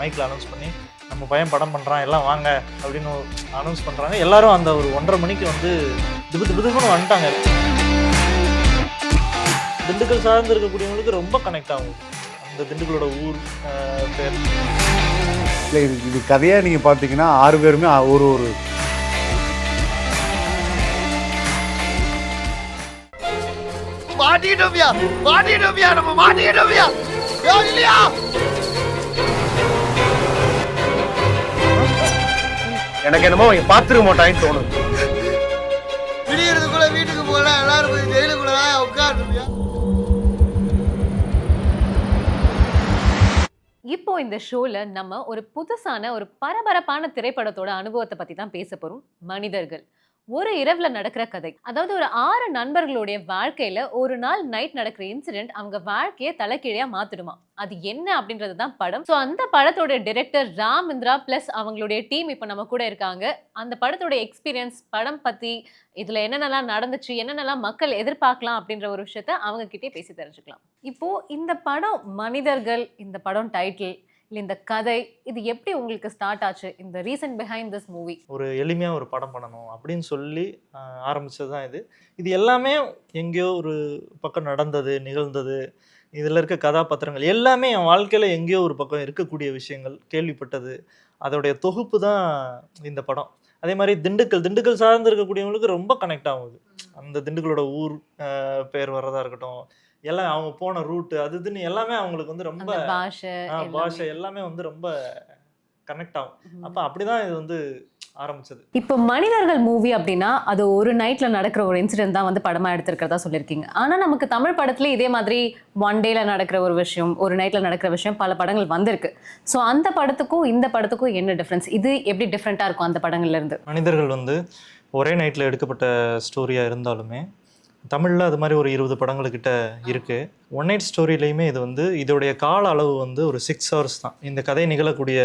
மைக்கில் அனௌன்ஸ் பண்ணி நம்ம பையன் படம் பண்ணுறான் எல்லாம் வாங்க அப்படின்னு அனௌன்ஸ் பண்ணுறாங்க எல்லாரும் அந்த ஒரு ஒன்றரை மணிக்கு வந்து திபு திபு திபுன்னு வந்துட்டாங்க. திண்டுக்கல் சார்ந்து இருக்கக்கூடியவங்களுக்கு ரொம்ப கனெக்ட் ஆகும். அந்த திண்டுக்கலோட ஊர் பேர். இல்லை இது இது கதையாக நீங்கள் பார்த்தீங்கன்னா ஆறு பேருமே ஒரு ஒரு. மாட்டிக்கிட்டோம்யா மாட்டிக்கிட்டோம்யா நம்ம மாட்டிக்கிட்டோம்யா. யோ இல்லையா? எனக்கு என்னமோ அவங்க பார்த்துருக்க மாட்டாங்கன்னு தோணுது. விடியறதுக்குள்ள வீட்டுக்கு போல எல்லாரும் போய் ஜெயிலுக்குள்ள உட்காந்துருக்கியா இப்போ இந்த ஷோல நம்ம ஒரு புதுசான ஒரு பரபரப்பான திரைப்படத்தோட அனுபவத்தை பத்தி தான் பேச போறோம். மனிதர்கள். ஒரு இரவுல நடக்கிற கதை. அதாவது ஒரு ஆறு நண்பர்களுடைய வாழ்க்கையில ஒரு நாள் நைட் நடக்கிற இன்சிடென்ட் அவங்க வாழ்க்கையை தலைக்கீழையா மாத்திடுமா? அது என்ன அப்படின்றது தான் படம். ஸோ அந்த படத்தோட டிரெக்டர் ராம் இந்திரா பிளஸ் அவங்களுடைய டீம் இப்போ நம்ம கூட இருக்காங்க. அந்த படத்தோட எக்ஸ்பீரியன்ஸ் படம் பற்றி இதில் என்னென்னலாம் நடந்துச்சு என்னென்னலாம் மக்கள் எதிர்பார்க்கலாம் அப்படின்ற ஒரு விஷயத்த அவங்க கிட்டே பேசி தெரிஞ்சுக்கலாம். இப்போ இந்த படம் மனிதர்கள் இந்த படம் டைட்டில் இல்லை இந்த கதை இது எப்படி உங்களுக்கு ஸ்டார்ட் ஆச்சு? இந்த ரீசன் பிஹைண்ட் திஸ் மூவி ஒரு எளிமையாக ஒரு படம் பண்ணணும் அப்படின்னு சொல்லி ஆரம்பித்தது தான் இது. இது எல்லாமே எங்கேயோ ஒரு பக்கம் நடந்தது நிகழ்ந்தது. இதில் இருக்க கதாபாத்திரங்கள் எல்லாமே என் வாழ்க்கையில் எங்கேயோ ஒரு பக்கம் இருக்கக்கூடிய விஷயங்கள் கேள்விப்பட்டது. அதோடைய தொகுப்பு தான் இந்த படம். அதே மாதிரி திண்டுக்கல் திண்டுக்கல் சார்ந்து இருக்கக்கூடியவங்களுக்கு ரொம்ப கனெக்ட் ஆகுது. அந்த திண்டுக்கலோட ஊர் பேர் வர்றதா இருக்கட்டும் எல்லாம் அவங்க போன ரூட்டு அது இதுன்னு எல்லாமே அவங்களுக்கு வந்து ரொம்ப பாஷை. பாஷை எல்லாமே வந்து ரொம்ப கனெக்ட் ஆகும். அப்போ அப்படிதான் இது வந்து ஆரம்பிச்சது. இப்போ மனிதர்கள் மூவி அப்படின்னா அது ஒரு நைட்ல நடக்கிற ஒரு இன்சிடென்ட் தான் வந்து படமா எடுத்திருக்கிறதா சொல்லியிருக்கீங்க. ஆனா நமக்கு தமிழ் படத்துல இதே மாதிரி ஒன் டேல நடக்கிற ஒரு விஷயம் ஒரு நைட்ல நடக்கிற விஷயம் பல படங்கள் வந்திருக்கு. ஸோ அந்த படத்துக்கும் இந்த படத்துக்கும் என்ன டிஃப்ரென்ஸ் இது எப்படி டிஃப்ரெண்டா இருக்கும் அந்த படங்கள்ல இருந்து? மனிதர்கள் வந்து ஒரே நைட்டில் எடுக்கப்பட்ட ஸ்டோரியாக இருந்தாலுமே தமிழில் அது மாதிரி ஒரு இருபது படங்கள்கிட்ட இருக்குது ஒன் நைட் ஸ்டோரியிலையுமே இது வந்து இதோடைய கால அளவு வந்து ஒரு சிக்ஸ் ஹவர்ஸ் தான். இந்த கதை நிகழக்கூடிய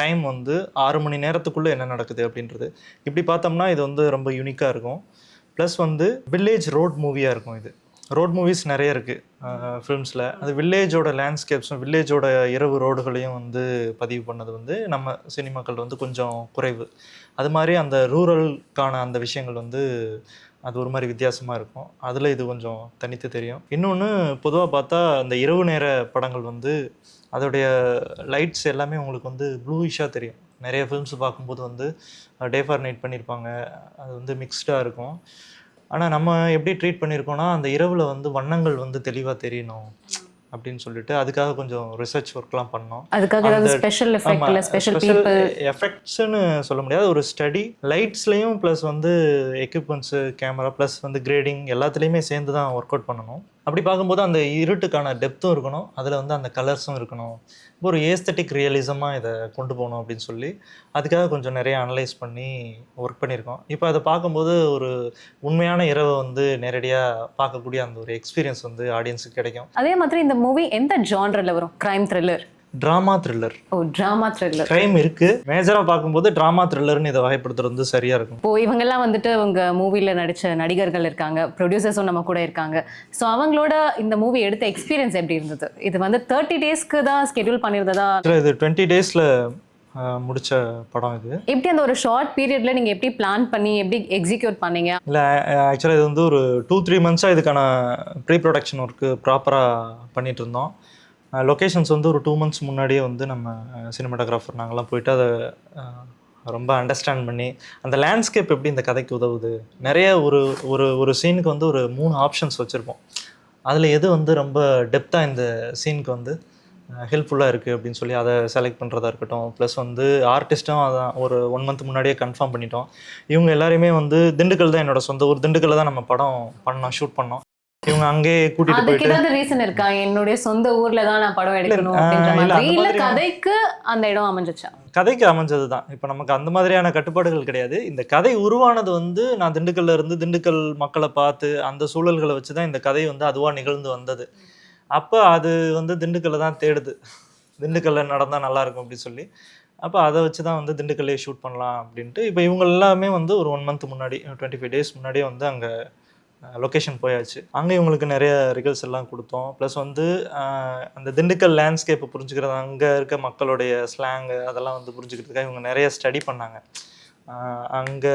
டைம் வந்து ஆறு மணி நேரத்துக்குள்ளே என்ன நடக்குது அப்படின்றது. இப்படி பார்த்தோம்னா இது வந்து ரொம்ப யூனிக்காக இருக்கும். ப்ளஸ் வந்து வில்லேஜ் ரோட் மூவியாக இருக்கும் இது. ரோட் மூவிஸ் நிறைய இருக்குது ஃபிலிம்ஸில் அது வில்லேஜோட லேண்ட்ஸ்கேப்ஸும் வில்லேஜோட இரவு ரோடுகளையும் வந்து பதிவு பண்ணது வந்து நம்ம சினிமாக்கள் வந்து கொஞ்சம் குறைவு. அது மாதிரி அந்த ரூரலுக்கான அந்த விஷயங்கள் வந்து அது ஒரு மாதிரி வித்தியாசமாக இருக்கும். அதில் இது கொஞ்சம் தனித்து தெரியும். இன்னொன்று பொதுவாக பார்த்தா அந்த இரவு நேர படங்கள் வந்து அதோடைய லைட்ஸ் எல்லாமே உங்களுக்கு வந்து ப்ளூயிஷாக தெரியும். நிறைய ஃபிலிம்ஸ் பார்க்கும்போது வந்து டே ஃபார் நைட் பண்ணியிருப்பாங்க அது வந்து மிக்ஸ்டாக இருக்கும். ஆனால் நம்ம எப்படி ட்ரீட் பண்ணியிருக்கோம்னா அந்த இரவில் வந்து வண்ணங்கள் வந்து தெளிவாக தெரியணும். அப்படின்னு சொல்லிட்டு அதுக்காக கொஞ்சம் ரிசர்ச் ஒர்க்லாம் பண்ணோம். அதுக்காக ஏதாவது ஸ்பெஷல் எஃபெக்ட் இல்ல ஸ்பெஷல் பீப்புள் எஃபெக்ட்ஸ்னு சொல்ல முடியாது. ஒரு ஸ்டடி லைட்ஸ்லேயும் ப்ளஸ் வந்து எக்யூப்மெண்ட்ஸு கேமரா ப்ளஸ் வந்து கிரேடிங் எல்லாத்துலேயுமே சேர்ந்து தான் ஒர்க் அவுட் பண்ணணும். அப்படி பார்க்கும்போது அந்த இருட்டுக்கான டெப்த்தும் இருக்கணும். அதில் வந்து அந்த கலர்ஸும் இருக்கணும். ஒரு ஏஸ்தட்டிக் ரியலிசமாக இதை கொண்டு போகணும் அப்படின்னு சொல்லி அதுக்காக கொஞ்சம் நிறைய அனலைஸ் பண்ணி ஒர்க் பண்ணியிருக்கோம். இப்போ அதை பார்க்கும்போது ஒரு உண்மையான இரவை வந்து நேரடியாக பார்க்கக்கூடிய அந்த ஒரு எக்ஸ்பீரியன்ஸ் வந்து ஆடியன்ஸுக்கு கிடைக்கும். அதே மாதிரி இந்த மூவி எந்த ஜான்ரில் வரும்? Crime thriller drama thriller oh drama thriller crime இருக்கு. மேஜரா பார்க்கும்போது ட்ராமா த்ரில்லர்னு இதை வகைப்படுத்துறது வந்து சரியா இருக்கும். இப்போ இவங்கெல்லாம் வந்துட்டு உங்க மூவில நடிச்ச நடிகர்கள் இருக்காங்க. ப்ரொடியூசர்ஸும் நம்ம கூட இருக்காங்க. ஸோ அவங்களோட இந்த மூவி எடுத்த எக்ஸ்பீரியன்ஸ் எப்படி இருந்தது? இது வந்து தேர்ட்டி டேஸ்க்கு தான் ஸ்கெடியூல் பண்ணியிருந்ததா? இது டுவெண்ட்டி டேஸில் முடிச்ச படம் இது. எப்படி அந்த ஒரு ஷார்ட் பீரியட்ல நீங்க எப்படி பிளான் பண்ணி எப்படி எக்ஸிக்யூட் பண்ணீங்க? இல்லை ஆக்சுவலாக இது வந்து ஒரு டூ த்ரீ மந்த்ஸாக இதுக்கான ப்ரீ ப்ரொடக்ஷன் ஒர்க்கு ப்ராப்பராக பண்ணிட்டு இருந்தோம். லொக்கேஷன்ஸ் வந்து ஒரு டூ மந்த்ஸ் முன்னாடியே வந்து நம்ம சினிமாட்டோகிராஃபர் நாங்கள்லாம் போயிட்டு அதை ரொம்ப அண்டர்ஸ்டாண்ட் பண்ணி அந்த லேண்ட்ஸ்கேப் எப்படி இந்த கதைக்கு உதவுது? நிறைய ஒரு ஒரு ஒரு சீனுக்கு வந்து ஒரு மூணு ஆப்ஷன்ஸ் வச்சுருப்போம். அதில் எது வந்து ரொம்ப டெப்த்தாக இந்த சீனுக்கு வந்து ஹெல்ப்ஃபுல்லாக இருக்குது அப்படின்னு சொல்லி அதை செலக்ட் பண்ணுறதா இருக்கட்டும். ப்ளஸ் வந்து ஆர்டிஸ்ட்டும் அதான் ஒரு ஒன் மந்த் முன்னாடியே கன்ஃபார்ம் பண்ணிட்டோம். இவங்க எல்லாரையுமே வந்து திண்டுக்கல் தான் என்னோடய சொந்த ஊர். திண்டுக்கல்ல தான் நம்ம படம் பண்ணோம் ஷூட் பண்ணோம். இவங்க அங்கேயே கூட்டிட்டு போயிட்டு ஏதாவது ரீசன் இருக்கா? என்னுடைய சொந்த ஊர்ல தான் நான் படம் எடுக்கணும் அப்படின்ற மாதிரி. இல்ல கதைக்கு அந்த இடம் அமைஞ்சிச்சா? கதைக்கு அமைஞ்சது தான் இப்போ நமக்கு அந்த மாதிரியான கட்டுப்பாடுகள் கிடையாது. இந்த கதை உருவானது வந்து நான் திண்டுக்கல்ல இருந்து திண்டுக்கல் மக்களை பார்த்து அந்த சூழல்களை வச்சு தான் இந்த கதை வந்து அதுவாக நிகழ்ந்து வந்தது. அப்போ அது வந்து திண்டுக்கல்ல தான் தேடுது. திண்டுக்கல்ல நடந்தால் நல்லா இருக்கும் அப்படின்னு சொல்லி. அப்போ அதை வச்சு தான் வந்து திண்டுக்கல்லே ஷூட் பண்ணலாம் அப்படின்ட்டு இப்போ இவங்க எல்லாமே வந்து ஒரு ஒன் மந்த் முன்னாடி டுவெண்ட்டி ஃபைவ் டேஸ் முன்னாடியே வந்து அங்கே லொக்கேஷன் போயாச்சு. அங்கே இவங்களுக்கு நிறைய ரிகல்ஸ் எல்லாம் கொடுத்தோம். ப்ளஸ் வந்து அந்த திண்டுக்கல் லேண்ட்ஸ்கேப்பை புரிஞ்சுக்கிறது அங்கே இருக்க மக்களுடைய ஸ்லாங்கு அதெல்லாம் வந்து புரிஞ்சுக்கிறதுக்காக இவங்க நிறைய ஸ்டடி பண்ணாங்க. அங்கே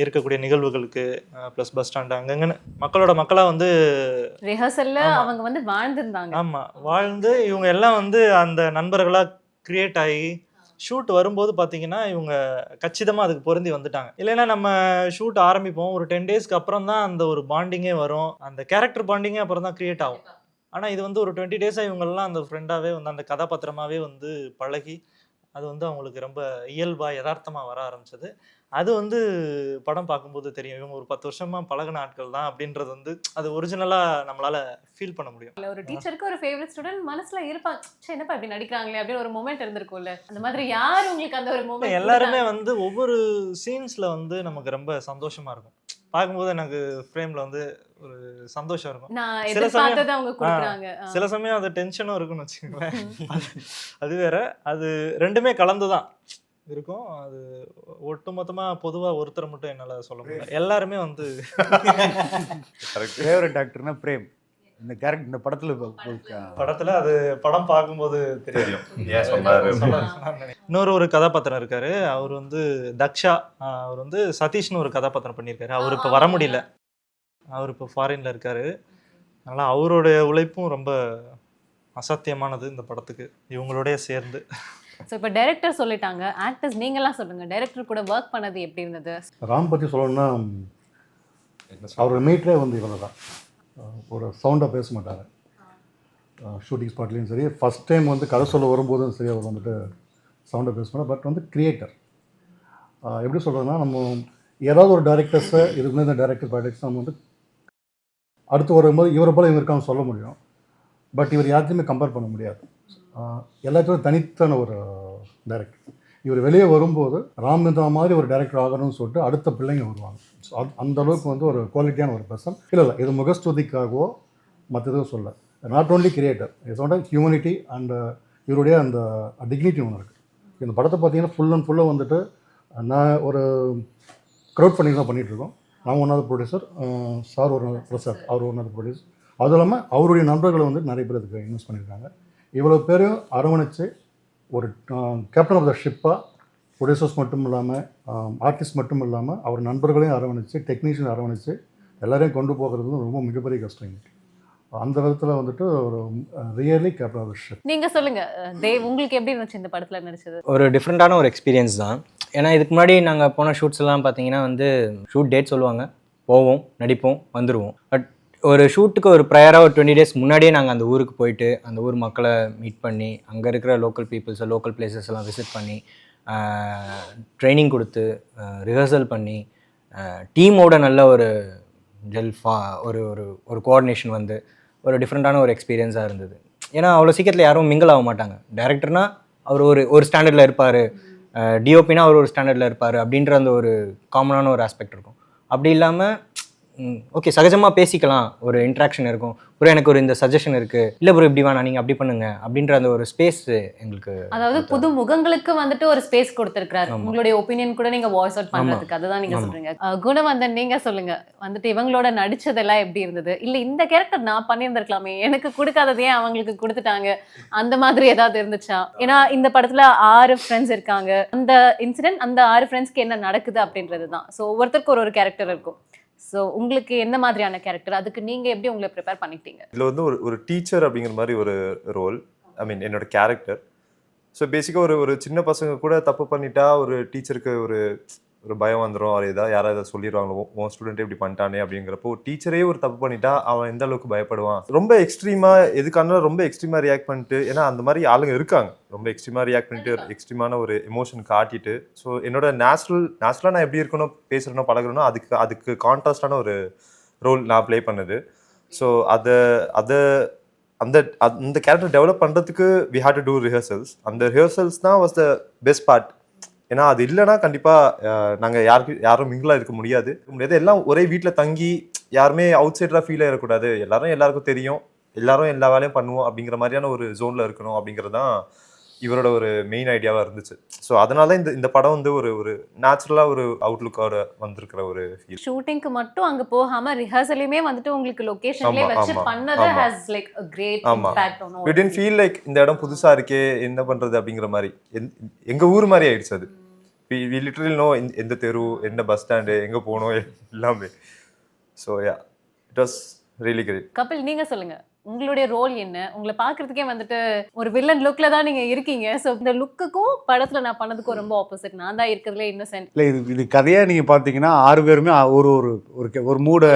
இருக்கக்கூடிய நிகழ்வுகளுக்கு ப்ளஸ் பஸ் ஸ்டாண்டு அங்கங்கன்னு மக்களோட மக்களாக வந்து ரிஹர்சல்ல. அவங்க வந்து வாழ்ந்திருந்தாங்க. ஆமாம் வாழ்ந்து இவங்க எல்லாம் வந்து அந்த நண்பர்களாக கிரியேட் ஆகி ஷூட் வரும்போது பார்த்தீங்கன்னா இவங்க கச்சிதமாக அதுக்கு பொருந்தி வந்துட்டாங்க. இல்லைன்னா நம்ம ஷூட் ஆரம்பிப்போம். ஒரு டென் டேஸ்க்கு அப்புறம் தான் அந்த ஒரு பாண்டிங்கே வரும். அந்த கேரக்டர் பாண்டிங்கே அப்புறம் தான் கிரியேட் ஆகும். ஆனால் இது வந்து ஒரு டுவெண்ட்டி டேஸாக இவங்கெல்லாம் அந்த ஃப்ரெண்டாகவே வந்து அந்த கதாபாத்திரமாகவே வந்து பழகி அது வந்து அவங்களுக்கு ரொம்ப இயல்பாக யதார்த்தமாக வர ஆரம்பிச்சது. அது வந்து படம் பார்க்கும்போது தெரியும். இவங்க ஒரு பத்து வருஷமா பழகுன ஆட்கள் தான் அப்படின்றது வந்து அது ஒரிஜினலாக நம்மளால ஃபீல் பண்ண முடியும். இல்ல ஒரு டீச்சருக்கு ஒரு ஃபேவரட் ஸ்டூடெண்ட் மனசுல இருப்பாங்க ச்சே என்னப்பா இப்படி நடிக்கிறாங்களே? அப்படின்னு ஒரு மொமெண்ட் இருந்திருக்கும்ல. அந்த மாதிரி யார் உங்களுக்கு அந்த ஒரு மொமெண்ட் எல்லாருமே வந்து ஒவ்வொரு சீன்ஸ்ல வந்து நமக்கு ரொம்ப சந்தோஷமா இருக்கும். பார்க்கும்போது எனக்கு ஃப்ரேம்ல வந்து ஒரு சந்தோஷம் இருக்கும். சில சமயம்-. சில சமயம் அது டென்ஷனும் இருக்கும்னு வச்சுக்கோங்களேன். அது அது வேற. அது ரெண்டுமே கலந்து தான் இருக்கும். அது ஒட்டுமொத்தமா பொதுவா ஒருத்தரை மட்டும் என்னால சொல்ல முடியல. எல்லாருமே வந்து ஃபேவரட் ஆக்டர்னா பிரேம் இந்த கேரக்டர் இந்த படத்தில் படத்துல. அது படம் பார்க்கும்போது தெரியும். இன்னொரு ஒரு கதாபாத்திரம் இருக்காரு. அவர் வந்து தக்ஷா. அவர் வந்து சதீஷ்னு ஒரு கதாபாத்திரம் பண்ணியிருக்காரு. அவர் இப்போ வர முடியல. அவர் இப்போ ஃபாரின்ல இருக்காரு. அதனால அவருடைய உழைப்பும் ரொம்ப அசாத்தியமானது இந்த படத்துக்கு. இவங்களோடய சேர்ந்து. ஸோ இப்போ டைரக்டர் சொல்லிட்டாங்க. ஆக்டர்ஸ் நீங்களாம் சொல்லுங்க. டைரக்டர் கூட ஒர்க் பண்ணது எப்படி இருந்தது? ராம் பற்றி சொல்லணும்னா அவர் மீட்டரே வந்து இவங்க தான். ஒரு சவுண்டாக பேச மாட்டார் ஷூட்டிங் ஸ்பாட்லேயும் சரி ஃபஸ்ட் டைம் வந்து கதை சொல்ல வரும்போதும் சரி அவர் வந்துட்டு சவுண்டாக பேச மாட்டார். பட் வந்து கிரியேட்டர் எப்படி சொல்கிறதுனா நம்ம ஏதாவது ஒரு டேரக்டர்ஸை இதுக்கு முன்னாடி இந்த டேரக்டர் ப்ராடக்ட்ஸ் நம்ம வந்து அடுத்து வரும்போது இவரை போல இவங்க இருக்கான்னு சொல்ல முடியும். பட் இவர் யார்த்தையுமே கம்பேர் பண்ண முடியாது. எல்லாத்தையும் தனித்தான ஒரு டேரக்டர் இவர் வெளியே வரும்போது ராமேந்திரா மாதிரி ஒரு டேரக்டர் ஆகணும்னு சொல்லிட்டு அடுத்த பிள்ளைங்க வருவாங்க. ஸோ அந்த அளவுக்கு வந்து ஒரு குவாலிட்டியான ஒரு பர்சன் இல்லை இல்லை இது முகஸ்துதிக்காகவோ மற்ற எதுவும் சொல்ல நாட் ஓன்லி கிரியேட்டர் இதோட ஹியூமனிட்டி அண்ட் இவருடைய அந்த uh, டிக்னிட்டி ஒன்று இருக்குது இந்த படத்தை பார்த்தீங்கன்னா ஃபுல் அண்ட் ஃபுல்லாக வந்துட்டு நான் ஒரு க்ரௌட் ஃபண்டிங் தான் பண்ணிகிட்டு இருக்கோம். நான் ஒன்றாவது ப்ரொடியூசர் சார் ஒரு பிரசாத் அவர் ஒன்றாவது ப்ரொடியூசர் அதுவும் இல்லாமல் அவருடைய நண்பர்களை வந்து நிறைய பேர் இதுக்கு இன்வெஸ்ட் பண்ணியிருக்காங்க. இவ்வளோ பேரையும் அரவணைச்சு ஒரு கேப்டன் ஆஃப் த ஷிப்பாக ப்ரொடியூசர்ஸ் மட்டும் இல்லாமல் ஆர்டிஸ்ட் மட்டும் இல்லாமல் அவர் நண்பர்களையும் அரவணைச்சு டெக்னீஷியன் அரவணைச்சு எல்லாரையும் கொண்டு போகிறது ரொம்ப மிகப்பெரிய கஷ்டம். அந்த விதத்தில் வந்துட்டு ஒரு really captain of the ship நீங்க சொல்லுங்க தேவ் உங்களுக்கு எப்படி இருந்துச்சு இந்த படத்துல நடிச்சது? ஒரு டிஃப்ரெண்ட்டான ஒரு எக்ஸ்பீரியன்ஸ் தான். ஏன்னா இதுக்கு முன்னாடி நாங்கள் போன ஷூட்ஸ் எல்லாம் பார்த்தீங்கன்னா வந்து ஷூட் டேட் சொல்லுவாங்க. போவோம் நடிப்போம் வந்துடுவோம் பட் ஒரு ஷூட்டுக்கு ஒரு ப்ரையராக ஒரு டுவெண்ட்டி டேஸ் முன்னாடியே நாங்கள் அந்த ஊருக்கு போயிட்டு அந்த ஊர் மக்களை மீட் பண்ணி அங்கே இருக்கிற லோக்கல் பீப்புள்ஸை லோக்கல் பிளேசஸ் எல்லாம் விசிட் பண்ணி ட்ரைனிங் கொடுத்து ரிஹர்சல் பண்ணி டீமோட நல்ல ஒரு ஜெல் ஃபா ஒரு ஒரு ஒரு கோஆர்டினேஷன் வந்து ஒரு டிஃப்ரெண்ட்டான ஒரு எக்ஸ்பீரியன்ஸாக இருந்தது. ஏன்னா அவ்வளோ சீக்கிரத்தில் யாரும் மிங்கிள் ஆக மாட்டாங்க. டேரக்டர்னா அவர் ஒரு ஒரு ஸ்டாண்டர்டில் இருப்பார். டிஓபினா அவர் ஒரு ஸ்டாண்டர்டில் இருப்பார் அப்படின்ற அந்த ஒரு காமனான ஒரு ஆஸ்பெக்ட் இருக்கும். அப்படி இல்லாமல் ஓகே சகஜமாக பேசிக்கலாம். ஒரு இன்ட்ராக்ஷன் இருக்கும். ப்ரோ எனக்கு ஒரு இந்த சஜஷன் இருக்குது இல்லை ப்ரோ இப்படி வேணாம் நீங்கள் அப்படி பண்ணுங்க. அப்படின்ற அந்த ஒரு ஸ்பேஸ் எங்களுக்கு அதாவது புது முகங்களுக்கு வந்துட்டு ஒரு ஸ்பேஸ் கொடுத்திருக்காரு. உங்களுடைய ஒப்பீனியன் கூட நீங்க வாய்ஸ் அவுட் பண்றதுக்கு. அதுதான் நீங்க ஆமா. சொல்றீங்க. அஹ் குணவந்தன் நீங்க சொல்லுங்க. வந்துட்டு இவங்களோட நடிச்சதெல்லாம் எப்படி இருந்தது? இல்ல இந்த கேரக்டர் நான் பண்ணியிருந்திருக்கலாமே. எனக்கு கொடுக்காததே அவங்களுக்கு கொடுத்துட்டாங்க? அந்த மாதிரி ஏதாவது இருந்துச்சா? ஏன்னா இந்த படத்துல ஆறு ஃப்ரெண்ட்ஸ் இருக்காங்க. அந்த இன்சிடென்ட் அந்த ஆறு ஃப்ரெண்ட்ஸ்க்கு என்ன நடக்குது அப்படின்றது தான் ஸோ ஒவ்வொருத்தருக்கும் ஒரு ஒரு கேரக்டர் இருக்கும். ஸோ உங்களுக்கு எந்த மாதிரியான கேரக்டர் அதுக்கு நீங்கள் எப்படி உங்களை ப்ரிப்பேர் பண்ணிக்கிட்டீங்க? இதில் வந்து ஒரு ஒரு டீச்சர் அப்படிங்கிற மாதிரி ஒரு ரோல் ஐ மீன் என்னோட கேரக்டர் ஸோ பேசிக்காக ஒரு ஒரு சின்ன பசங்க கூட தப்பு பண்ணிட்டா ஒரு டீச்சருக்கு ஒரு ஒரு பயம் வந்துடும் அவர் ஏதாவது யாராவது ஏதாவது சொல்லிடுவாங்களோ உன் ஸ்டூடெண்ட்டே இப்படி பண்ணிட்டானே அப்படிங்கிறப்போ டீச்சரே ஒரு தப்பு பண்ணிட்டா அவன் எந்த அளவுக்கு பயப்படுவான்? ரொம்ப எக்ஸ்ட்ரீமாக எதுக்கான ரொம்ப எக்ஸ்ட்ரீமாக ரியாக்ட் பண்ணிட்டு ஏன்னா அந்த மாதிரி ஆளுங்க இருக்காங்க. ரொம்ப எக்ஸ்ட்ரீமாக ரியாக்ட் பண்ணிட்டு எக்ஸ்ட்ரீமான ஒரு எமோஷன் காட்டிட்டு ஸோ என்னோட நேச்சுரல் நேச்சுரலாக நான் எப்படி இருக்கணும் பேசுகிறனோ பழகுறனோ அதுக்கு அதுக்கு கான்ட்ராஸ்டான ஒரு ரோல் நான் ப்ளே பண்ணது. ஸோ அதை அதை அந்த அந்த கேரக்டர் டெவலப் பண்ணுறதுக்கு we had to do rehearsals அந்த ரிஹர்சல்ஸ் தான் வாஸ் த பெஸ்ட் பார்ட் ஏன்னா அது இல்லைன்னா கண்டிப்பாக நாங்கள் யாருக்கு யாரும் மிங்கிளாக இருக்க முடியாது. முடியாது. எல்லாம் ஒரே வீட்டில் தங்கி யாருமே அவுட் சைடராக ஃபீல் ஆகிடக்கூடாது எல்லாரும் எல்லாருக்கும் தெரியும். எல்லாரும் எல்லா வேலையும் பண்ணுவோம் அப்படிங்கிற மாதிரியான ஒரு ஜோனில் இருக்கணும் அப்படிங்கிறது தான் இவரோட ஒரு மெயின் ஐடியாவாக இருந்துச்சு. ஸோ அதனால இந்த இந்த படம் வந்து ஒரு ஒரு நேச்சுரலாக ஒரு அவுட்லுக்கோட வந்திருக்கிற ஒரு ஃபீல் ஷூட்டிங்க்கு மட்டும் அங்க போகாம ரிஹர்சலையுமே வந்துட்டு உங்களுக்கு லொகேஷன்லயே வச்சு பண்ணது. Has like a great impact on feel like இந்த இடம் புதுசா இருக்கே என்ன பண்றது அப்படிங்கிற மாதிரி. எங்க ஊர் மாதிரி ஆயிடுச்சு அது. வி லிட்டரல் நோ எந்த தெரு என்ன பஸ் ஸ்டாண்டு எங்க போகணும் எல்லாமே. So yeah it was really great Kapil நீங்க சொல்லுங்க. உங்களுடைய ரோல் என்ன? உங்களை பாக்குறதுக்கே வந்துட்டு ஒரு வில்லன் லுக்ல தான் நீங்க இருக்கீங்க. சோ இந்த லுக்குக்கும் படத்துல நான் பண்ணதுக்கும் ரொம்ப ஆப்போசிட் நான் தான் இருக்கிறதுல இன்னசென்ட் இல்லை இது இது கதையாக நீங்கள் பார்த்தீங்கன்னா ஆறு பேருமே ஒரு ஒரு ஒரு ஒரு மூடை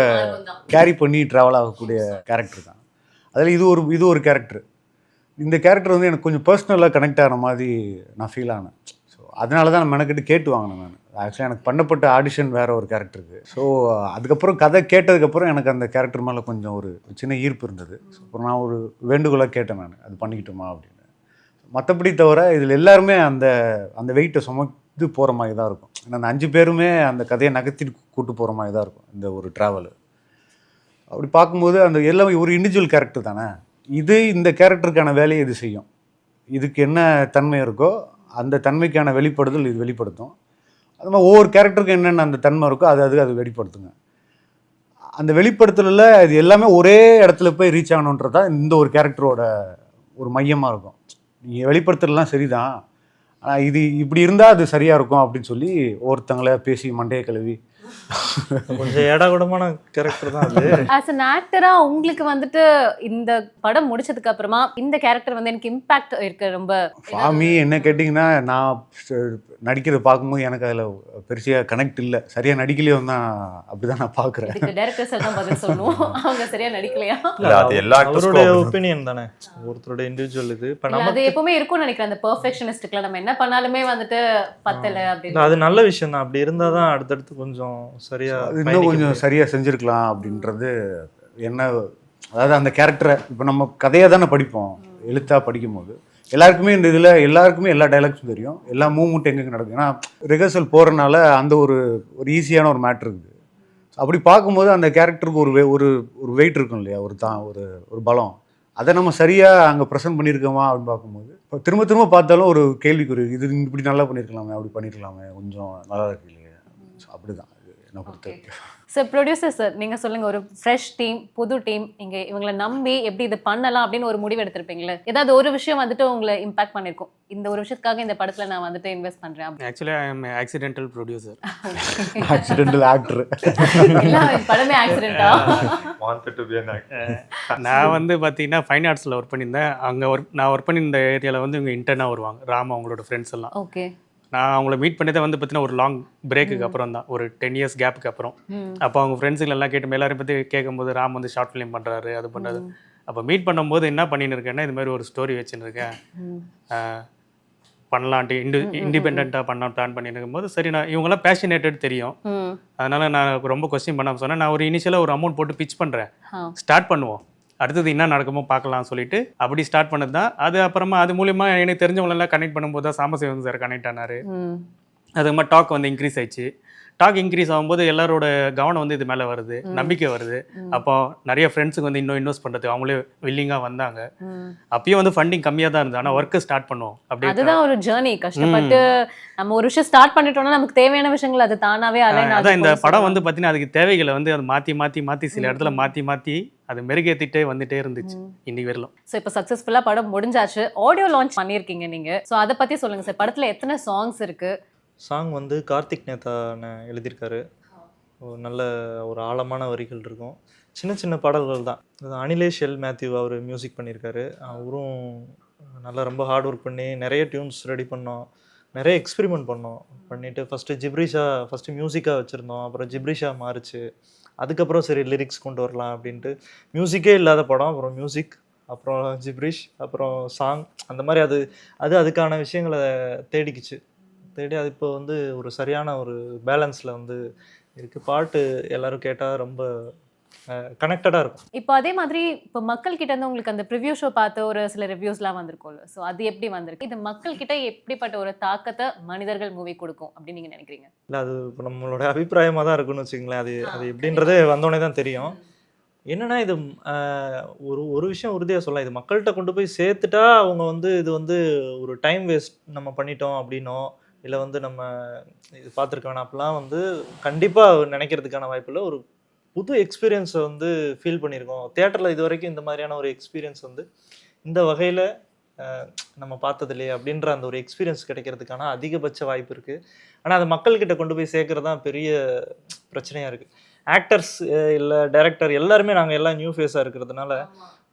கேரி பண்ணி ட்ராவல் ஆகக்கூடிய கேரக்டர் தான். அதில் இது ஒரு இது ஒரு கேரக்டர் இந்த கேரக்டர் வந்து எனக்கு கொஞ்சம் பர்சனலாக கனெக்ட் ஆகிற மாதிரி நான் ஃபீல் ஆனேன். ஸோ அதனால தான் நான் மெனக்கிட்டு கேட்டு வாங்கினேன் நான். ஆக்சுவலாக எனக்கு பண்ணப்பட்ட ஆடிஷன் வேறு ஒரு கேரக்டருக்கு ஸோ அதுக்கப்புறம் கதை கேட்டதுக்கப்புறம் எனக்கு அந்த கேரக்டர் மேலே கொஞ்சம் ஒரு சின்ன ஈர்ப்பு இருந்தது. ஸோ அப்புறம் நான் ஒரு வேண்டுகோளாக கேட்டேன் நான். அது பண்ணிக்கிட்டோமா? அப்படின்னு. மற்றபடி தவிர இதில் எல்லாருமே அந்த அந்த வெயிட்டை சுமந்து போகிற மாதிரி தான் இருக்கும். ஏன்னா அந்த அஞ்சு பேருமே அந்த கதையை நகர்த்திட்டு கூட்டு போகிற மாதிரி தான் இருக்கும் இந்த ஒரு ட்ராவல் அப்படி பார்க்கும்போது அந்த எல்லாமே ஒரு இண்டிவிஜுவல் கேரக்டர் தானே. இது இந்த கேரக்டருக்கான வேலையை இது செய்யும். இதுக்கு என்ன தன்மை இருக்கோ அந்த தன்மைக்கான வெளிப்படுதல் இது வெளிப்படுத்தும். அது மாதிரி ஒவ்வொரு கேரக்டருக்கும் என்னென்ன அந்த தன்மை இருக்கோ அது அது அது வெளிப்படுத்துங்க. அந்த வெளிப்படுத்தலில் இது எல்லாமே ஒரே இடத்துல போய் ரீச் ஆகணுன்றது தான் இந்த ஒரு கேரக்டரோட ஒரு மையமாக இருக்கும். நீங்கள் வெளிப்படுத்துறதுலாம் சரிதான். ஆனால் இது இப்படி இருந்தால் அது சரியாக இருக்கும் அப்படின்னு சொல்லி ஒருத்தங்களை பேசி மண்டையை கழுவி கொஞ்சம் ஏடாகுடமான கேரக்டர் தான் அது. ஆஸ் அன் ஆக்டரா உங்களுக்கு வந்துட்டு இந்த படம் முடிச்சதுக்கு அப்புறமா இந்த கேரக்டர் வந்து எனக்கு இம்பாக்ட் இருக்கு ரொம்ப சாமி என்ன கேட்டிங்கன்னா நான் நடிக்கிறத பார்க்கும்போது எனக்கு அதில் பெருசாக கனெக்ட் இல்லை. சரியாக நடிக்கலையோ தான் அப்படி தான் நான் பார்க்குறேன். இதுக்கு டேரக்டர்ஸ் தான் பதில் சொல்லணும். அவங்க சரியா நடிக்கலையா? இல்ல, அது எல்லா அவருடைய அப்படிதான். ஒப்பீனியன் தானே. ஒருத்தருடைய இண்டிவிஜுவல் இது. இப்போ இல்ல, அது எப்பவுமே இருக்கும்னு நினைக்கிறேன். அந்த பெர்ஃபெக்ஷனிஸ்டுக்குலாம் நம்ம என்ன பண்ணாலுமே வந்துட்டு பத்தல அப்படின்னு. அது நல்ல விஷயம் தான் அப்படி இருந்தால் தான் அடுத்தடுத்து கொஞ்சம் சரியா அது இன்னும் கொஞ்சம். சரியாக செஞ்சுருக்கலாம் அப்படின்றது என்ன அதாவது அந்த கேரக்டரை இப்போ நம்ம கதையை தானே படிப்போம் எழுத்தாக படிக்கும்போது. எல்லாருக்குமே இந்த இதில் எல்லாருக்குமே எல்லா டைலாக்ஸும் தெரியும். எல்லா மூவ்மெண்ட் எங்கெங்க நடக்கும் ஏன்னா ரிஹர்சல் போகிறனால அந்த ஒரு ஒரு ஈஸியான ஒரு மேட்ரு இருக்குது. அப்படி பார்க்கும்போது அந்த கேரக்டருக்கு ஒரு ஒரு ஒரு வெயிட் இருக்கும் இல்லையா? ஒரு தான் ஒரு ஒரு பலம். அதை நம்ம சரியாக அங்கே ப்ரெசென்ட் பண்ணியிருக்கோமா அப்படின்னு பார்க்கும்போது இப்போ திரும்ப திரும்ப பார்த்தாலும் ஒரு கேள்விக்குறி இது இப்படி நல்லா பண்ணியிருக்கலாமே அப்படி பண்ணியிருக்கலாமே கொஞ்சம் நல்லா இருக்கு இல்லையா? அப்படி பொறுத்த வரைக்கும் சார் ப்ரொடியூசர் சார் நீங்க சொல்லுங்க ஒரு ஃப்ரெஷ் டீம் புது டீம் இங்க இவங்களை நம்பி எப்படி இது பண்ணலாம் அப்படின்னு ஒரு முடிவு எடுத்திருப்பீங்களே? ஏதாவது ஒரு விஷயம் வந்துட்டு உங்களை இம்பாக்ட் பண்ணிருக்கும். இந்த ஒரு விஷயத்துக்காக இந்த படத்துல நான் வந்துட்டு இன்வெஸ்ட் பண்றேன் அப்படி. Actually I am accidental producer accidental actor படமே ஆக்சிடென்டா Wanted to be an actor. நான் வந்து பார்த்தீங்கன்னா ஃபைன் ஆர்ட்ஸில் ஒர்க் பண்ணியிருந்தேன். அங்கே ஒர்க் நான் ஒர்க் பண்ணியிருந்த ஏரியாவில் வந்து இவங்க இன்டர்னாக வருவாங்க. ராம் அவங்களோட ஃப்ரெண்ட்ஸ் எல்லாம். ஓகே நான் அவங்கள மீட் பண்ணதே வந்து பார்த்தீங்கன்னா ஒரு லாங் பிரேக்குக்கு அப்புறம் தான். ஒரு டென் இயர்ஸ் கேப்புக்கு அப்புறம். அப்போ அவங்க ஃப்ரெண்ட்ஸுங்க எல்லாம் கேட்டு எல்லாரும் பற்றி கேட்கும்போது ராம் வந்து ஷார்ட் ஃபிலிம் பண்ணுறாரு அது பண்ணுறது அப்போ மீட் பண்ணும்போது என்ன பண்ணின்னு இருக்கேன்னா இது மாதிரி ஒரு ஸ்டோரி வச்சுன்னு இருக்கேன். பண்ணலான்ட்டு இண்டு இண்டிபெண்ட்டாக பண்ண பிளான் பண்ணியிருக்கும் போது சரி நான் இவங்கெல்லாம் பேஷனேட்டட் தெரியும். அதனால நான் ரொம்ப கொஸ்டின் பண்ணாமல் சொன்னேன். நான் ஒரு இனிஷியலாக ஒரு அமௌண்ட் போட்டு பிச் பண்ணுறேன். ஸ்டார்ட் பண்ணுவோம். அடுத்தது என்ன நடக்குமோ பார்க்கலாம் சொல்லிட்டு அப்படி ஸ்டார்ட் பண்ணது தான் அது அப்புறமா அது மூலியமா எனக்கு தெரிஞ்சவங்களெல்லாம் கனெக்ட் பண்ணும்போது தான் சாம்பசிவன் சார் கனெக்ட் ஆனார். ம். அது மாதிரி டாக் வந்து இன்க்ரீஸ் ஆயிடுச்சு. டாக் இன்க்ரீஸ் ஆகும்போது எல்லாரோட கவனம் வந்து இது மேலே வருது நம்பிக்கை வருது. அப்போ நிறைய ஃப்ரெண்ட்ஸுக்கு வந்து இன்னும் இன்வெஸ்ட் பண்ணுறதுக்கு அவங்களே வில்லிங்காக வந்தாங்க. அப்பயும் வந்து ஃபண்டிங் கம்மியாக தான் இருந்தது. ஆனால் ஒர்க்கு ஸ்டார்ட் பண்ணுவோம் அப்படியே அதுதான் ஒரு ஜேர்னி கஷ்டப்பட்டு நம்ம ஒரு விஷயம் ஸ்டார்ட் பண்ணிட்டோம்னா நமக்கு தேவையான விஷயங்கள் அது அலைன் அதான் இந்த படம் வந்து பார்த்தீங்கன்னா அதுக்கு தேவைகளை வந்து அது மாற்றி மாற்றி மாற்றி சில இடத்துல மாற்றி மாற்றி அது மெருகேற்றிட்டே வந்துட்டே இருந்துச்சு இன்னைக்கு வரலும் ஸோ இப்போ சக்ஸஸ்ஃபுல்லாக படம் முடிஞ்சாச்சு. ஆடியோ லான்ச் பண்ணியிருக்கீங்க நீங்கள் ஸோ அதை பற்றி சொல்லுங்கள் சார் படத்தில் எத்தனை சாங்ஸ் இருக்குது சாங் வந்து கார்த்திக் நேதா அண்ணன் எழுதியிருக்காரு. ஒரு நல்ல ஒரு ஆழமான வரிகள் இருக்கும். சின்ன சின்ன பாடல்கள் தான். அது அனிலேஷ் எல். மேத்யூ அவர் மியூசிக் பண்ணியிருக்காரு. அவரும் நல்லா ரொம்ப ஹார்ட் ஒர்க் பண்ணி நிறைய டியூன்ஸ் ரெடி பண்ணோம். நிறைய எக்ஸ்பெரிமெண்ட் பண்ணோம். பண்ணிவிட்டு ஃபஸ்ட்டு ஜிப்ரிஷா ஃபஸ்ட்டு மியூசிக்காக வச்சுருந்தோம். அப்புறம் ஜிப்ரிஷா மாறுச்சு. அதுக்கப்புறம் சரி லிரிக்ஸ் கொண்டு வரலாம் அப்படின்ட்டு. மியூசிக்கே இல்லாத படம் அப்புறம் மியூசிக் அப்புறம் ஜிப்ரிஷ் அப்புறம் சாங் அந்த மாதிரி அது அது அதுக்கான விஷயங்களை தேடிக்குச்சு. தேடி அது இப்போ வந்து ஒரு சரியான ஒரு பேலன்ஸில் வந்து இருக்குது பாட்டு எல்லாரும் கேட்டால் ரொம்ப கனெக்டடாக இருக்கும். இப்போ அதே மாதிரி இப்போ மக்கள் கிட்ட இருந்து உங்களுக்கு அந்த ப்ரிவ்யூ ஷோ பார்த்து ஒரு சில ரிவ்யூஸ்லாம் வந்திருக்கும்ல. ஸோ அது எப்படி வந்திருக்கு? இது மக்கள் கிட்ட எப்படிப்பட்ட ஒரு தாக்கத்தை மனிதர்கள் மூவி கொடுக்கும் அப்படின்னு நீங்கள் நினைக்கிறீங்க? இல்லை அது இப்போ நம்மளோட அபிப்பிராயமாக தான் இருக்குன்னு வச்சுங்களேன் அது அது எப்படின்றது வந்தோடனே தான் தெரியும். என்னன்னா இது ஒரு ஒரு விஷயம் உறுதியாக சொல்லலாம். இது மக்கள்கிட்ட கொண்டு போய் சேர்த்துட்டா அவங்க வந்து இது வந்து ஒரு டைம் வேஸ்ட் நம்ம பண்ணிட்டோம் அப்படின்னோ இல்லை வந்து நம்ம இது பார்த்துருக்க வேணாம் அப்படிலாம் வந்து கண்டிப்பாக நினைக்கிறதுக்கான வாய்ப்பு இல்லை ஒரு புது எக்ஸ்பீரியன்ஸை வந்து ஃபீல் பண்ணியிருக்கோம். தேட்டரில் இது வரைக்கும் இந்த மாதிரியான ஒரு எக்ஸ்பீரியன்ஸ் வந்து இந்த வகையில் நம்ம பார்த்தது இல்லையே அப்படின்ற அந்த ஒரு எக்ஸ்பீரியன்ஸ் கிடைக்கிறதுக்கான அதிகபட்ச வாய்ப்பு இருக்குது ஆனால் அது மக்கள்கிட்ட கொண்டு போய் சேர்க்குறது தான் பெரிய பிரச்சனையாக இருக்குது ஆக்டர்ஸ் இல்லை டைரக்டர் எல்லாருமே நாங்கள் எல்லாம் நியூ ஃபேஸாக இருக்கிறதுனால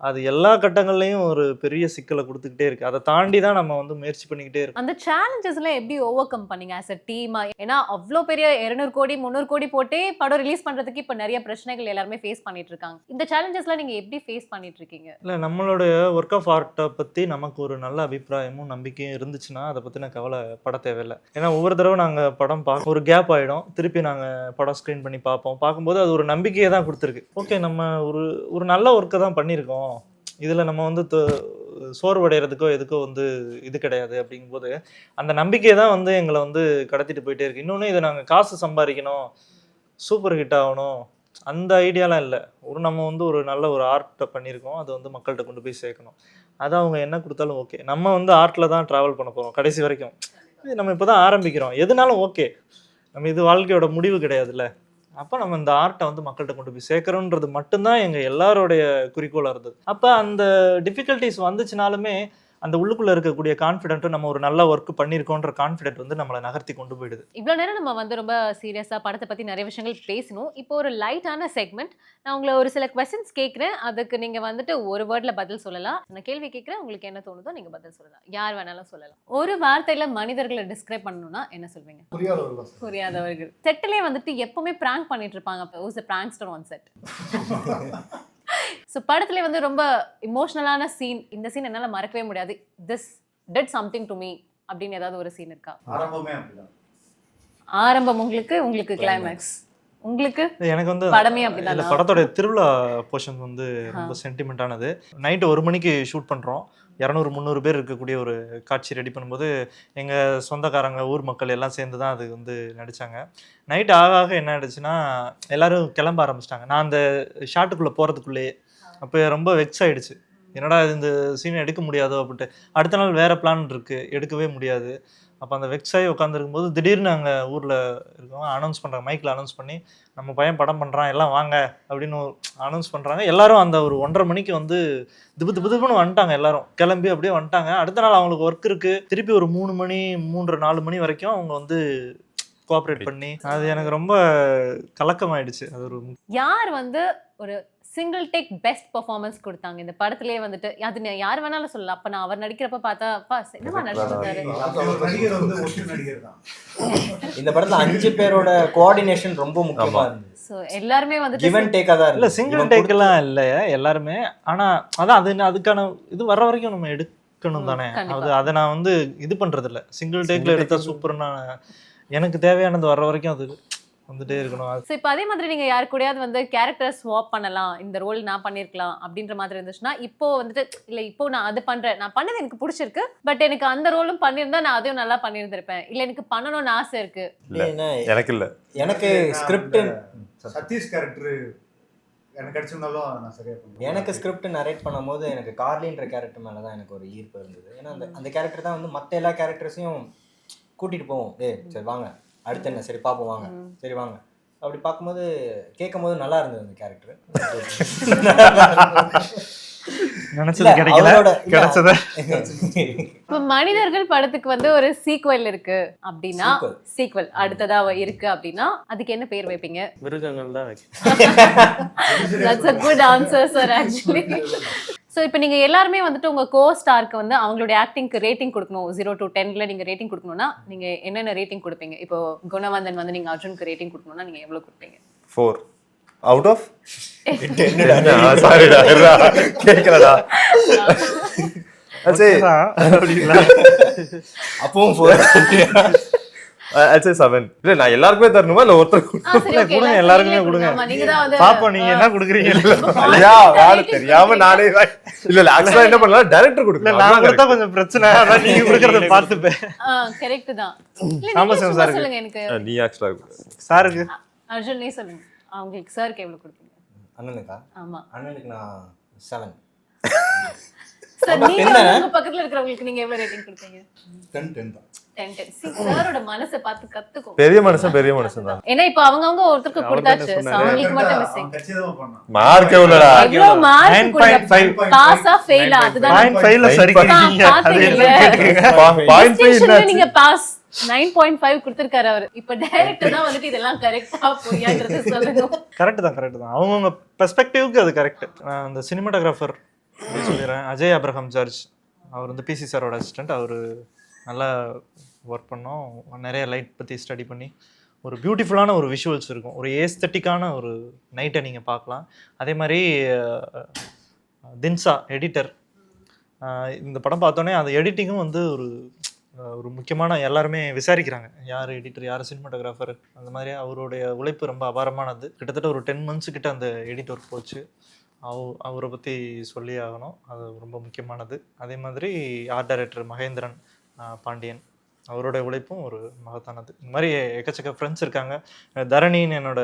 அது எல்லா கட்டங்கள்லையும் ஒரு பெரிய சிக்கலை கொடுத்துக்கிட்டே இருக்கு. அதை தாண்டி தான் நம்ம வந்து முயற்சி பண்ணிக்கிட்டே இருக்கோம். அந்த சேலஞ்சஸ்லாம் எப்படி ஓவர் கம் பண்ணீங்க ஆஸ் அ டீமா ஏன்னா அவ்வளோ பெரிய 200 கோடி முந்நூறு கோடி போட்டே படம் ரிலீஸ் பண்றதுக்கு இப்போ நிறைய பிரச்சனைகள் எல்லாருமே ஃபேஸ் பண்ணிட்டு இருக்காங்க. இந்த சேலஞ்சஸ்லாம் நீங்க எப்படி ஃபேஸ் பண்ணிட்டு இருக்கீங்க? இல்லை நம்மளோட ஒர்க் ஆஃப் ஆர்ட்டை பற்றி நமக்கு ஒரு நல்ல அபிப்பிராயமும் நம்பிக்கையும் இருந்துச்சுன்னா அதை பற்றின கவலைப்பட தேவையில்லை. ஏன்னா ஒவ்வொரு தடவை நாங்கள் படம் பார்க்க ஒரு கேப் ஆகிடும் திருப்பி நாங்கள் படம் ஸ்க்ரீன் பண்ணி பார்ப்போம். பார்க்கும்போது அது ஒரு நம்பிக்கையை தான் கொடுத்துருக்கு. ஓகே நம்ம ஒரு ஒரு நல்ல ஒர்க்கை தான் பண்ணியிருக்கோம். இதில் நம்ம வந்து தொ- சோர்வடைகிறதுக்கோ எதுக்கோ வந்து இது கிடையாது அப்படிங்கும்போது அந்த நம்பிக்கை தான் வந்து எங்களை வந்து கடத்திட்டு போயிட்டே இருக்கு. இன்னொன்று இதை நாங்கள் காசு சம்பாதிக்கணும் சூப்பர் ஹிட் ஆகணும் அந்த ஐடியாலாம் இல்லை. ஒரு நம்ம வந்து ஒரு நல்ல ஒரு ஆர்ட்டை பண்ணியிருக்கோம். அதை வந்து மக்கள்கிட்ட கொண்டு போய் சேர்க்கணும். அது அவங்க என்ன கொடுத்தாலும் ஓகே நம்ம வந்து ஆர்ட்டில் தான் ட்ராவல் பண்ண போகிறோம் கடைசி வரைக்கும். இது நம்ம இப்போ தான் ஆரம்பிக்கிறோம். எதுனாலும் ஓகே நம்ம இது வாழ்க்கையோட முடிவு கிடையாதுல்ல. அப்போ நம்ம இந்த ஆர்ட்டை வந்து மக்கள்கிட்ட கொண்டு போய் சேர்க்குறோன்றது மட்டும்தான் எங்கள் எல்லாரோடைய குறிக்கோளாக இருந்தது. அப்போ அந்த டிஃபிகல்ட்டிஸ் வந்துச்சுனாலுமே அந்த உள்ளுக்குள்ளே இருக்கக்கூடிய கான்ஃபிடென்ட்டும் நம்ம ஒரு நல்ல ஒர்க் பண்ணியிருக்கோன்ற கான்ஃபிடென்ட் வந்து நம்மளை நகர்த்தி கொண்டு போயிடுது. இவ்வளோ நேரம் நம்ம வந்து ரொம்ப சீரியஸாக படத்தை பற்றி நிறைய விஷயங்கள் பேசணும் இப்போ ஒரு லைட்டான செக்மெண்ட் நான் உங்களை ஒரு சில கொஸ்டின்ஸ் கேட்குறேன் அதுக்கு நீங்கள் வந்துட்டு ஒரு வேர்டில் பதில் சொல்லலாம். நான் கேள்வி கேட்குறேன் உங்களுக்கு என்ன தோணுதோ நீங்கள் பதில் சொல்லலாம். யார் வேணாலும் சொல்லலாம். ஒரு வார்த்தையில் மனிதர்களை டிஸ்கிரைப் பண்ணணும்னா என்ன சொல்வீங்க? புரியாதவர்கள் புரியாதவர்கள். செட்டிலே வந்துட்டு எப்பவுமே ப்ராங்க் பண்ணிட்டு இருப்பாங்க. Who's prankster on set so படத்துல வந்து ரொம்ப இமோஷனலான சீன் இந்த சீன் என்னால் மறக்கவே முடியாது. This did something to me அப்படின்னு ஏதாவது ஒரு சீன் இருக்கா? ஆரம்பமே அப்படிதான். ஆரம்பம் உங்களுக்கு உங்களுக்கு கிளைமேக்ஸ் உங்களுக்கு எனக்கு வந்து படமே இல்ல அப்படிதானா படத்தோட திருவிழா போர்ஷன் வந்து ரொம்ப சென்டிமெண்ட்டானது நைட்டு ஒரு மணிக்கு ஷூட் பண்ணுறோம் இரநூறு முந்நூறு பேர் இருக்கக்கூடிய ஒரு காட்சி ரெடி பண்ணும்போது எங்கள் சொந்தக்காரங்க ஊர் மக்கள் எல்லாம் சேர்ந்து தான் அது வந்து நடித்தாங்க நைட் ஆக ஆக என்ன ஆயிடுச்சுன்னா எல்லாரும் கிளம்ப ஆரம்பிச்சிட்டாங்க. நான் அந்த ஷாட்டுக்குள்ளே போகிறதுக்குள்ளேயே அப்போ ரொம்ப வெக்ஸ் ஆயிடுச்சு. என்னடா இது இந்த சீன் எடுக்க முடியாதோ அப்படின்ட்டு. அடுத்த நாள் வேறு பிளான் இருக்குது எடுக்கவே முடியாது. அப்போ அந்த வெக்ஸாகி உட்காந்துருக்கும் போது திடீர்னு அங்கே ஊரில் இருக்கோம் அனௌன்ஸ் பண்ணுறாங்க மைக்கில் அனௌன்ஸ் பண்ணி நம்ம பையன் படம் பண்ணுறான் எல்லாம் வாங்க அப்படின்னு அனௌன்ஸ் பண்ணுறாங்க எல்லாரும் அந்த ஒரு ஒன்றரை மணிக்கு வந்து திபு திபு திபுன்னு வந்துட்டாங்க எல்லாரும். கிளம்பி அப்படியே வந்துட்டாங்க. அடுத்த நாள் அவங்களுக்கு ஒர்க் இருக்குது திருப்பி ஒரு மூணு மணி மூன்று நாலு மணி வரைக்கும் அவங்க வந்து கோஆப்ரேட் பண்ணி அது எனக்கு ரொம்ப கலக்கமாயிடுச்சு. அது ஒரு யார் வந்து ஒரு சிங்கிள் டேக் பெஸ்ட் பெர்ஃபார்மன்ஸ் கொடுத்தாங்க. இந்த படத்துலயே வந்துட்டு அது யார் வேணாலும் சொல்லலாம். அப்ப நான் அவர் நடிக்கிறப்ப பார்த்தா அப்பா என்னமா நடிச்சிருந்தாரு வந்து இந்த படத்துல அஞ்சு பேரோட கோஆர்டினேஷன் ரொம்ப முக்கியமா ஸோ எல்லாருமே வந்துட்டு கிவன் டேக்கா தான் இல்லை. சிங்கிள் டேக்கெல்லாம் இல்லை எல்லாருமே. ஆனால் அதான் அது அதுக்கான இது வர்ற வரைக்கும் நம்ம எடுக்கணும் தானே. அது அதை நான் வந்து இது பண்ணுறது இல்லை சிங்கிள் டேக்கில் எடுத்தால் சூப்பர்னா எனக்கு தேவையானது வர்ற வரைக்கும் அது வந்துட்டே இருக்கணும். ஸோ இப்போ அதே மாதிரி நீங்க யாரு கூடயாவது வந்து கேரக்டர் ஸ்வாப் பண்ணலாம். இந்த ரோல் நான் பண்ணிருக்கலாம் அப்படின்ற மாதிரி இருந்துச்சுன்னா இப்போ வந்துட்டு இல்ல இப்போ நான் அது பண்றேன். நான் பண்ணது எனக்கு பிடிச்சிருக்கு. பட் எனக்கு அந்த ரோலும் பண்ணியிருந்தா நான் அதையும் நல்லா பண்ணியிருந்திருப்பேன். இல்ல எனக்கு பண்ணணும்னு ஆசை இருக்கு. எனக்கு இல்லை. எனக்கு ஸ்கிரிப்ட் சதீஷ் கேரக்டர் எனக்கு கிடைச்சிருந்தாலும் நான் சரியா பண்ணுவேன் எனக்கு ஸ்கிரிப்ட் நரேட் பண்ணும்போது எனக்கு கார்லின்ற கேரக்டர் மேலே தான் எனக்கு ஒரு ஈர்ப்பு இருந்தது. ஏன்னா அந்த அந்த கேரக்டர் தான் வந்து மற்ற எல்லா கேரக்டர்ஸையும் கூட்டிட்டு போவோம். ஏ சரி வாங்க. அடுத்து என்ன? சரி பார்ப்போம் வாங்க. சரி வாங்க. அப்படி பார்க்கும்போது கேட்கும் போது நல்லா இருந்தது அந்த கேரக்டர் நினச்சது கிடைக்கல. கிடைச்சத. இப்போ மனிதர்கள் படத்துக்கு வந்து ஒரு சீக்வல் இருக்கு. அப்படின்னா Sequel. சீக்வல் அடுத்ததா இருக்கு அப்படின்னா அதுக்கு என்ன பேர் வைப்பீங்க? மிருகங்கள் தான் வைக்க ஸோ இப்போ நீங்கள் எல்லாருமே வந்துட்டு உங்கள் கோ ஸ்டாருக்கு வந்து அவங்களுடைய ஆக்டிங்க்கு ரேட்டிங் கொடுக்கணும். ஜீரோ டு டென்ல நீங்கள் ரேட்டிங் கொடுக்கணும்னா நீங்கள் என்னென்ன ரேட்டிங் கொடுப்பீங்க? இப்போ குணவந்தன் வந்து நீங்கள் அர்ஜுனுக்கு ரேட்டிங் கொடுக்கணும்னா நீங்கள் எவ்வளோ கொடுப்பீங்க? ஃபோர் அவுட் ஆஃப் சாரிடா கேட்கலடா சரி அப்பவும் four. சரி செவன் இல்ல நான் எல்லாருக்குமே தரணுமா? இல்ல ஒருத்தர் இல்ல, கொடுங்க, எல்லாருக்கும் கொடுங்க. ஆமா, நீங்க தான் வந்து பாப்போம் நீங்க என்ன கொடுக்குறீங்க? ஐயா வேலை தெரியாம நானே வா- இல்ல இல்ல ஆக்சுவலா என்ன பண்ணலாம் டைரக்டர் இல்ல கொடுக்கலாம் நான் கொடுத்தா கொஞ்சம் பிரச்சனை. அதான் நீங்க கொடுக்கறத பார்த்துப்பேன். கரெக்ட் தான். இல்ல, சாருக்கு. சொல்லுங்க எனக்கு. நீ ஆக்சுவலா சாருக்கு. அர்ஜுன் நீ சொல்லுங்க. அவங்களுக்கு சாருக்கு எவ்வளவு கொடுப்பீங்க? அண்ணனுக்கா? ஆமா. அண்ணனுக்கு நான் செவன் சார் நீங்க என்ன? வந்து உங்க பக்கத்துல இருக்கிறவங்களுக்கு நீங்க எவ்வளவு ரேட்டிங் தான். சாரோட மனசை பார்த்து கத்துக்கோ. பெரிய மனுஷன் பெரிய மனுஷன் தான். ஏன்னா இப்ப அவங்கவங்க ஒருத்தருக்கு கொடுத்தாச்சு. அவங்களுக்கு மட்டும் மிஸ்ஸிங் மார்க் எவ்வளோடா எவ்வளவு மார்க் 9.5. பாஸா ஃபெயிலா அதுதான் பாயிண்ட் ஃபைவ்ல சரிக்கிறீங்க பா- அது பாத்தீங்கல்ல? பாயிண்ட் Distinctionல நீங்க பாஸ் நைன் பாயிண்ட் ஃபைவ் கொடுத்திருக்காரு அவர். இப்ப டைரக்டர் தான் வந்துட்டு இதெல்லாம் கரெக்டா சொல்லணும் கரெக்ட் தான் கரெக்ட் தான். அவங்கவுங்க பெர்ஸ்பெக்டிவ்க்கு அது கரெக்ட் அந்த சினிமாட்டோகிராஃபர் சொல்லிடுறேன். அஜய் அப்ரஹாம் ஜார்ஜ் அவர் வந்து பிசி சாரோட அசிஸ்டண்ட் அவர் நல்லா ஒர்க் பண்ணோம். நிறைய லைட் பற்றி ஸ்டடி பண்ணி. ஒரு பியூட்டிஃபுல்லான ஒரு விஷுவல்ஸ் இருக்கும். ஒரு ஏஸ்தட்டிக்கான ஒரு நைட்டை நீங்கள் பார்க்கலாம். அதே மாதிரி தின்சா எடிட்டர் இந்த படம் பார்த்தோன்னே அந்த எடிட்டிங்கும் வந்து ஒரு ஒரு முக்கியமான எல்லாருமே விசாரிக்கிறாங்க. யார் எடிட்டர் யார் சினிமாட்டோகிராஃபர் அந்த மாதிரி அவருடைய உழைப்பு ரொம்ப அபாரமானது. கிட்டத்தட்ட ஒரு டென் மந்த்ஸ் கிட்ட அந்த எடிட் ஒர்க் போச்சு. அவ அவரை பற்றி சொல்லி ஆகணும். அது ரொம்ப முக்கியமானது. அதே மாதிரி ஆர்ட் டைரக்டர் மகேந்திரன் பாண்டியன் அவருடைய உழைப்பும் ஒரு மகத்தானது. இந்த மாதிரி எக்கச்சக்க ஃப்ரெண்ட்ஸ் இருக்காங்க. தரணின்னு என்னோட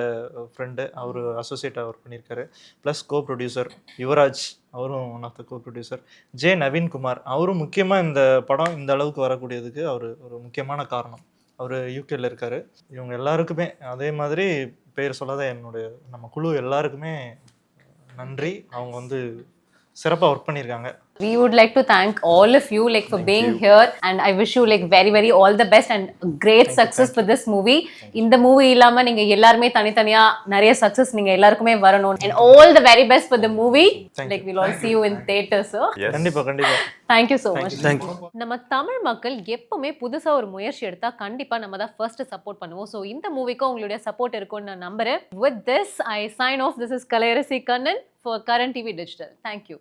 ஃப்ரெண்டு அவர் அசோசியேட்டாக ஒர்க் பண்ணியிருக்காரு. ப்ளஸ் கோ ப்ரொடியூசர் யுவராஜ் அவரும் one of the co producer J Naveenkumar அவரும் முக்கியமாக இந்த படம் இந்த அளவுக்கு வரக்கூடியதுக்கு அவர் ஒரு முக்கியமான காரணம். அவர் யூகேல இருக்கார். இவங்க எல்லாருக்குமே அதே மாதிரி பேர் சொல்லாத என்னுடைய நம்ம குழு எல்லாருக்குமே நன்றி. அவங்க வந்து சிறப்பாக ஒர்க் பண்ணியிருக்காங்க. We would like to thank all of you like for being here and i wish you like very very all the best and great success for this movie. இந்த மூவி இல்லாம நீங்க எல்லாருமே தனித்தனியா நிறைய சக்சஸ் நீங்க எல்லாருக்குமே வரணும். And all the very best for the movie. Thank like we'll all see you in theaters so கண்டிப்பாக கண்டிப்பாக thank you so much. Thank you நம்ம தமிழ் மக்கள் எப்பவுமே புதுசா ஒரு முயற்சி எடுத்தா கண்டிப்பா நம்ம தான் ஃபர்ஸ்ட் சப்போர்ட் பண்ணுவோம். ஸோ இந்த மூவிக்கும் உங்களுடைய சப்போர்ட் இருக்கும்னு நான் நம்புறேன். With this I sign off this is Kalaiyarasi Kannan for current TV digital thank you